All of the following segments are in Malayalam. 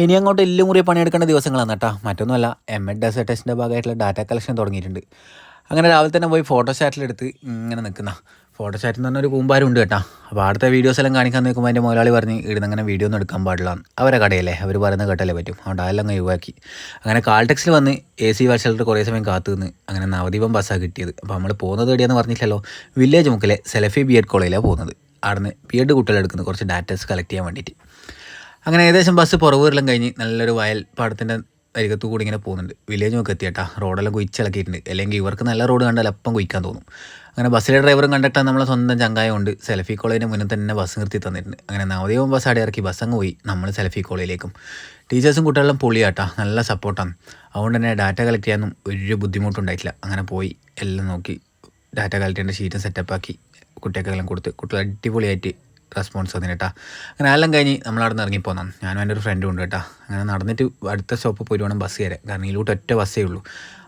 ഇനി അങ്ങോട്ട് എല്ലും കൂടി പണിയെടുക്കേണ്ട ദിവസങ്ങളാണ് കേട്ടോ. മറ്റൊന്നുമല്ല എം എഡ് ഡെസർട്ടേഷന്റെ ഭാഗമായിട്ടുള്ള ഡാറ്റ കളക്ഷൻ തുടങ്ങിയിട്ടുണ്ട്. അങ്ങനെ രാവിലെ തന്നെ പോയി ഫോട്ടോ ഫോട്ടോസ്റ്റാറ്റിലെടുത്ത് ഇങ്ങനെ നിൽക്കുന്ന. ഫോട്ടോസ്റ്റാറ്റിൽ നിന്ന് ഒരു കൂമ്പാരം ഉണ്ട് കേട്ടോ. അപ്പോൾ അടുത്ത വീഡിയോസ് എല്ലാം കാണിക്കാൻ നിൽക്കുമ്പോൾ എന്റെ മുതലാളി പറഞ്ഞ് ഇവിടുന്ന് അങ്ങനെ വീഡിയോ ഒന്നും എടുക്കാൻ പാടില്ല. അവരെ കടയല്ലേ? അവർ പറയുന്ന കേട്ടല്ലേ പറ്റും. അതുകൊണ്ട് അതെല്ലാം അങ്ങ് ഒഴിവാക്കി. അങ്ങനെ കാൾടെക്സിൽ വന്ന് എ സി വർഷത്തിൽ കുറേ സമയം കാത്തു നിന്ന് അങ്ങനെ നവദീപം ബസ്സാണ് കിട്ടിയത്. അപ്പോൾ നമ്മൾ പോകുന്നത് എവിടെയാണെന്ന് പറഞ്ഞില്ലല്ലോ? വില്ലേജ് മുക്കിലെ സെലഫി ബി എഡ് കോളേജിലാണ് പോകുന്നത്. അവിടുന്ന് ബി എഡ് കുട്ടികളെടുക്കുന്നത് കുറച്ച് ഡാറ്റാസ് കളക്ട് ചെയ്യാൻ വേണ്ടിയിട്ട്. അങ്ങനെ ഏകദേശം ബസ് പുറവൂരെല്ലാം കഴിഞ്ഞ് നല്ലൊരു വയൽ പാടത്തിന്റെ അരികത്തു കൂടി ഇങ്ങനെ പോകുന്നുണ്ട്. വില്ലേജ് നോക്കി എത്തിയട്ടാ റോഡെല്ലാം കുയിച്ചിളക്കിയിട്ടുണ്ട് അല്ലെങ്കിൽ ഇവർക്ക് നല്ല റോഡ് കണ്ടാൽ അപ്പം കുയിക്കാൻ തോന്നും. അങ്ങനെ ബസ്സിലെ ഡ്രൈവറും കണ്ടക്ടർ നമ്മളെ സ്വന്തം ചങ്കായ കൊണ്ട് സെൽഫി കോളേജിന് മുന്നിൽ തന്നെ ബസ് നിർത്തി തന്നിട്ടുണ്ട്. അങ്ങനെ നവദീപം ബസ് അടയിറക്കി ബസ് അങ്ങ് പോയി. നമ്മൾ സെൽഫി കോളേജിലേക്കും ടീച്ചേഴ്സും കുട്ടികളും പൊളിയാട്ടാ. നല്ല സപ്പോർട്ടാണ് അതുകൊണ്ട് തന്നെ ഡാറ്റ കളക്ട് ചെയ്യാനൊന്നും ഒരു ബുദ്ധിമുട്ടുണ്ടായിട്ടില്ല അങ്ങനെ പോയി എല്ലാം നോക്കി. ഡാറ്റ കളക്ട് ചെയ്യേണ്ട ഷീറ്റും സെറ്റപ്പാക്കി കുട്ടികൾക്കെല്ലാം കൊടുത്ത്. കുട്ടികൾ അടിപൊളിയായിട്ട് റെസ്പോൺസ് തന്നെ കേട്ടാ അങ്ങനെ എല്ലാം കഴിഞ്ഞ് നമ്മൾ അവിടെ നിന്ന് ഇറങ്ങിപ്പോന്നാണ് ഞാനും എന്റെ ഒരു ഫ്രണ്ട് ഉണ്ട് കേട്ടാ അങ്ങനെ നടന്നിട്ട് അടുത്ത സ്റ്റോപ്പ് പോയിട്ട് വേണം ബസ് കയറാൻ. കാരണം ഇതിലോട്ട് ഒറ്റ ബസ്സേ ഉള്ളൂ.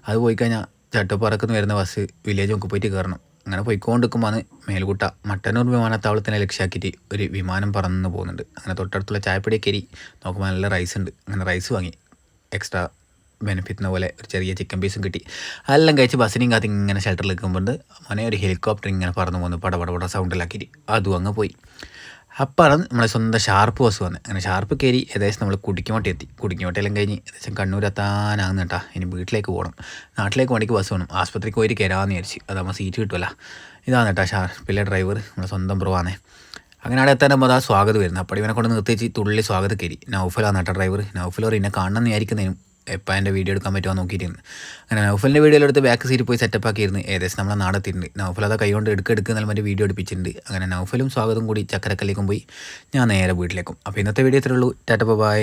അത് പോയി കഴിഞ്ഞാൽ ചട്ടുപ്പറക്കുന്ന് വരുന്ന ബസ് വില്ലേജ് നമുക്ക് പോയിട്ട് കയറണം. അങ്ങനെ പോയിക്കൊണ്ടിരിക്കുമ്പോൾ മേൽക്കുട്ട മട്ടന്നൂർ വിമാനത്താവളത്തിനെ ലക്ഷ്യാക്കിയിട്ട് ഒരു വിമാനം പറന്ന് പോകുന്നുണ്ട് അങ്ങനെ തൊട്ടടുത്തുള്ള ചായപ്പൊടി കയറി നോക്കുമ്പോൾ നല്ല റൈസ് ഉണ്ട്. അങ്ങനെ റൈസ് വാങ്ങി. എക്സ്ട്രാ ബെനിഫിറ്റിനെ പോലെ ഒരു ചെറിയ ചിക്കൻ പീസും കിട്ടി. അതെല്ലാം കഴിച്ച് ബസ്സിനെയും കാത്തി ഇങ്ങനെ ഷെൽട്ടറിൽ നിൽക്കുമ്പോൾ മോനെ ഒരു ഹെലികോപ്റ്റർ ഇങ്ങനെ പറന്ന് പോകുന്നു പട പട പട സൗണ്ടിലാക്കിയിട്ട് അതും അങ്ങ് പോയി. അപ്പോഴാണ് നമ്മളെ സ്വന്തം ഷാർപ്പ് ബസ് വന്നത് അങ്ങനെ ഷാർപ്പ് കയറി ഏകദേശം നമ്മൾ കുടിക്കുമോട്ടി എത്തി. കുടിക്കുമോട്ടെല്ലാം കഴിഞ്ഞ് ഏകദേശം കണ്ണൂർ എത്താനാകുന്ന കേട്ടാ. ഇനി വീട്ടിലേക്ക് പോകണം. നാട്ടിലേക്ക് വണ്ടിക്ക് ബസ് വേണം. ആസ്പത്രിക്ക് പോയിട്ട് കയറാമെന്ന് വിചാരിച്ച്. അതാകുമ്പോൾ സീറ്റ് കിട്ടുമല്ല ഇതാണ് കേട്ടാ ഷാർപ്പിലെ ഡ്രൈവർ നമ്മളെ സ്വന്തം ബ്രോ അങ്ങനെ അവിടെ എത്താനാകുമ്പോൾ അതാ സ്വാഗതം വരുന്നത്. അപ്പോൾ ഇവനെ കൊണ്ട് നിർത്തിച്ച് തുള്ളി സ്വാഗതം കയറി. നൗഫലാണ് കേട്ടോ ഡ്രൈവർ പറയും എന്നെ കാണണം എന്ന് വിചാരിക്കുന്നതിനും എപ്പോൾ എന്റെ വീഡിയോ എടുക്കാൻ പറ്റുമോ നോക്കിയിട്ടിരുന്നു അങ്ങനെ നൗഫലിന്റെ വീഡിയോ എടുത്ത് ബാക്ക് സീറ്റ് പോയി സെറ്റപ്പ് ആക്കിയിരുന്നു. ഏകദേശം നമ്മളെ നാടെത്തിയിട്ടുണ്ട്. നൗഫൽ അത് കൈകൊണ്ട് എടുക്കുക എടുക്കുക എന്നാൽ മറ്റേ വീഡിയോ എടുപ്പിച്ചിട്ടുണ്ട്. അങ്ങനെ നൗഫലും സ്വാഗതം കൂടി ചക്കരക്കല്ലേക്കും പോയി. ഞാൻ നേരെ വീട്ടിലേക്കും. അപ്പോൾ ഇന്നത്തെ വീഡിയോ ഇത്രയുള്ളൂ ടാറ്റ ബൈ